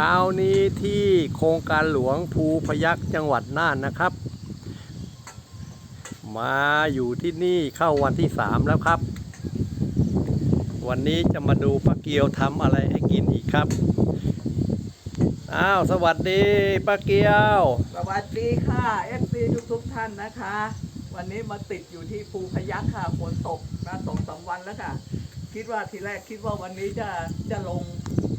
ช้านี้ที่โครงการหลวงภูพยัคฆ์จังหวัดน่านนะครับ มาอยู่ที่นี่เข้าวันที่สามแล้วครับ วันนี้จะมาดูป้าเกียวทำอะไรให้กินอีกครับ อ้าว สวัสดีป้าเกียว สวัสดีค่ะเอฟซีทุกๆท่านนะคะ วันนี้มาติดอยู่ที่ภูพยัคฆ์ค่ะฝนตกมาสองสามวันแล้วค่ะ คิดว่าทีแรกคิดว่าวันนี้จะจะลง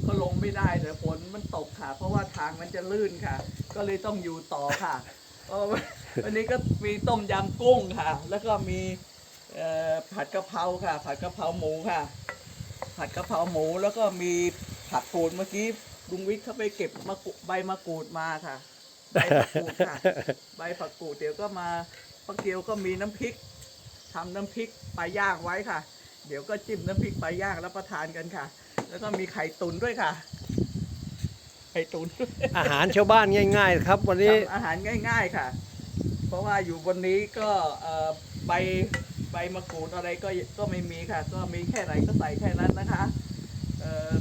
ก็ลงไม่ได้แต่ฝนมันตก ค่ะ เพราะว่าทางมันจะลื่นค่ะ ก็เลยต้องอยู่ต่อค่ะวันนี้ก็มีต้มยำกุ้งค่ะ แล้วก็มีผัดกะเพราค่ะ ผัดกะเพราหมูค่ะ ผัดกะเพราหมูแล้วก็มีผักกูดเมื่อกี้ลุงวิทย์เขาไปเก็บมะกใบมะกรูดมาค่ะใบผักกูดค่ะ ใบผักกูดเดี๋ยวก็มาป้าเกียวก็มีน้ำพริกทำน้ำพริกปลาย่างไว้ค่ะ เดี๋ยวก็จิ้มน้ำพริกปลาย่างรับประทานกันค่ะ แล้วก็มีไข่ตุนด้วยค่ะ ไข่ตุนด้วยอาหารชาวบ้านง่าย ๆ ครับ วันนี้ ทำอาหารง่าย ๆค่ะ เพราะว่าอยู่บนนี้ก็เอ่อใบใบมะกรูดอะไรก็ก็ไม่มีค่ะ ก็มีแค่ไหนก็ใส่แค่นั้นนะคะเอ่อ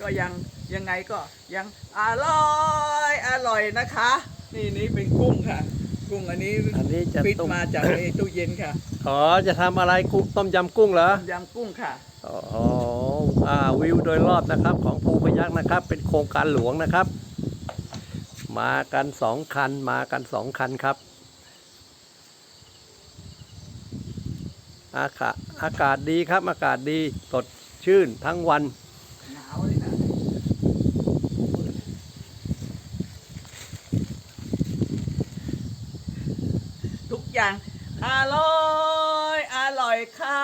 ก็ยังยังไงก็ยังอร่อยอร่อยนะคะ นี่นี่เป็นกุ้งค่ะ กุ้งอันนี้อันนี้จะฟิตต้ม มาจากในตู้เย็นค่ะอ๋อจะทำอะไรกุ้งต้มยำกุ้งเหรอ ต้มยำกุ้งค่ะ อ๋ออ่า วิวโดยรอบนะครับของภูพยัคฆ์นะครับ เป็นโครงการหลวงนะครับ มากันสองคันมากันสองคันครับ อากาศอากาศดีครับ อากาศดีสดชื่นทั้งวันทุกอย่างอร่อย อร่อยค่ะ